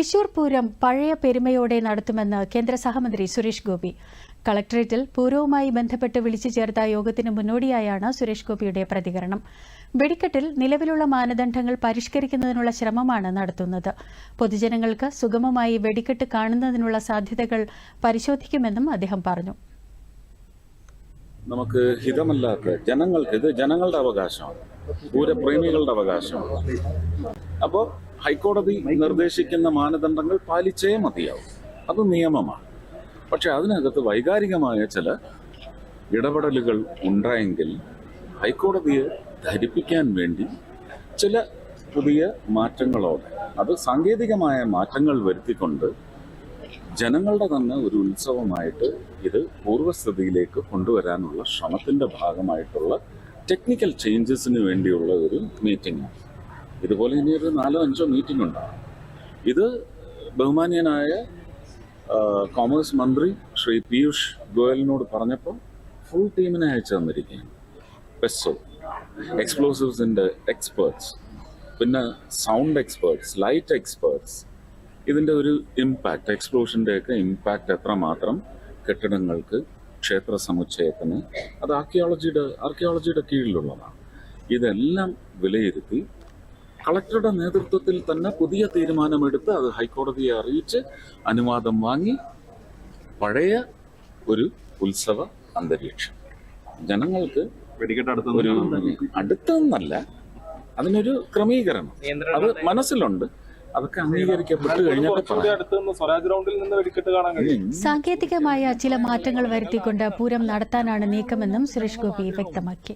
തൃശൂർ പൂരം പഴയ പെരുമയോടെ നടത്തുമെന്ന് കേന്ദ്ര സഹമന്ത്രി സുരേഷ് ഗോപി. കളക്ടറേറ്റിൽ പൂരവുമായി ബന്ധപ്പെട്ട് വിളിച്ചു ചേർത്ത യോഗത്തിന് മുന്നോടിയായാണ് സുരേഷ് ഗോപിയുടെ പ്രതികരണം. വെടിക്കെട്ടിൽ നിലവിലുള്ള മാനദണ്ഡങ്ങൾ പരിഷ്കരിക്കുന്നതിനുള്ള ശ്രമമാണ് നടത്തുന്നത്. പൊതുജനങ്ങൾക്ക് സുഗമമായി വെടിക്കെട്ട് കാണുന്നതിനുള്ള സാധ്യതകൾ പരിശോധിക്കുമെന്നും അദ്ദേഹം പറഞ്ഞു. നമുക്ക് ഹിതമല്ലാത്ത ജനങ്ങൾ ഇത് ജനങ്ങളുടെ അവകാശമാണ്. പൂരപ്രേമികളുടെ അവകാശമാണ്. അപ്പോൾ ഹൈക്കോടതി നിർദ്ദേശിക്കുന്ന മാനദണ്ഡങ്ങൾ പാലിച്ചേ മതിയാവും. അത് നിയമമാണ്. പക്ഷെ അതിനകത്ത് വൈകാരികമായ ചില ഇടപെടലുകൾ ഉണ്ടായെങ്കിൽ ഹൈക്കോടതിയെ ധരിപ്പിക്കാൻ വേണ്ടി ചില പുതിയ മാറ്റങ്ങളോടെ അത് സാങ്കേതികമായ മാറ്റങ്ങൾ വരുത്തിക്കൊണ്ട് ജനങ്ങളുടെ തന്നെ ഒരു ഉത്സവമായിട്ട് ഇത് പൂർവസ്ഥിതിയിലേക്ക് കൊണ്ടുവരാനുള്ള ശ്രമത്തിന്റെ ഭാഗമായിട്ടുള്ള ടെക്നിക്കൽ ചേഞ്ചസിന് വേണ്ടിയുള്ള ഒരു മീറ്റിംഗ് ഇതുപോലെ ഇനി ഒരു നാലോ അഞ്ചോ മീറ്റിംഗ് ഉണ്ടാകും ഇത് ബഹുമാന്യനായ കോമേഴ്സ് മന്ത്രി ശ്രീ പീയൂഷ് ഗോയലിനോട് പറഞ്ഞപ്പോൾ ഫുൾ ടീമിനെ അയച്ചു തന്നിരിക്കുകയാണ്. പെസോ എക്സ്പ്ലോസീവ്സിന്റെ എക്സ്പേർട്സ് പിന്നെ സൗണ്ട് എക്സ്പേർട്സ് ലൈറ്റ് എക്സ്പേർട്സ് ഇതിന്റെ ഒരു ഇമ്പാക്റ്റ് എക്സ്പ്ലോഷന്റെയൊക്കെ ഇമ്പാക്റ്റ് എത്രമാത്രം കെട്ടിടങ്ങൾക്ക് ക്ഷേത്ര സമുച്ചയത്തിന് അത് ആർക്കിയോളജിയുടെ ആർക്കിയോളജിയുടെ കീഴിലുള്ളതാണ്. ഇതെല്ലാം വിലയിരുത്തി കളക്ടറുടെ നേതൃത്വത്തിൽ തന്നെ പുതിയ തീരുമാനമെടുത്ത് അത് ഹൈക്കോടതിയെ അറിയിച്ച് അനുവാദം വാങ്ങി പഴയ ഒരു ഉത്സവ അന്തരീക്ഷം. ജനങ്ങൾക്ക് ഒരു അടുത്തെന്നല്ല അതിനൊരു ക്രമീകരണം. അത് മനസ്സിലുണ്ട്. അതൊക്കെ അംഗീകരിക്കപ്പെട്ട് സാങ്കേതികമായ ചില മാറ്റങ്ങൾ വരുത്തിക്കൊണ്ട് പൂരം നടത്താനാണ് നീക്കമെന്നും സുരേഷ് ഗോപി വ്യക്തമാക്കി.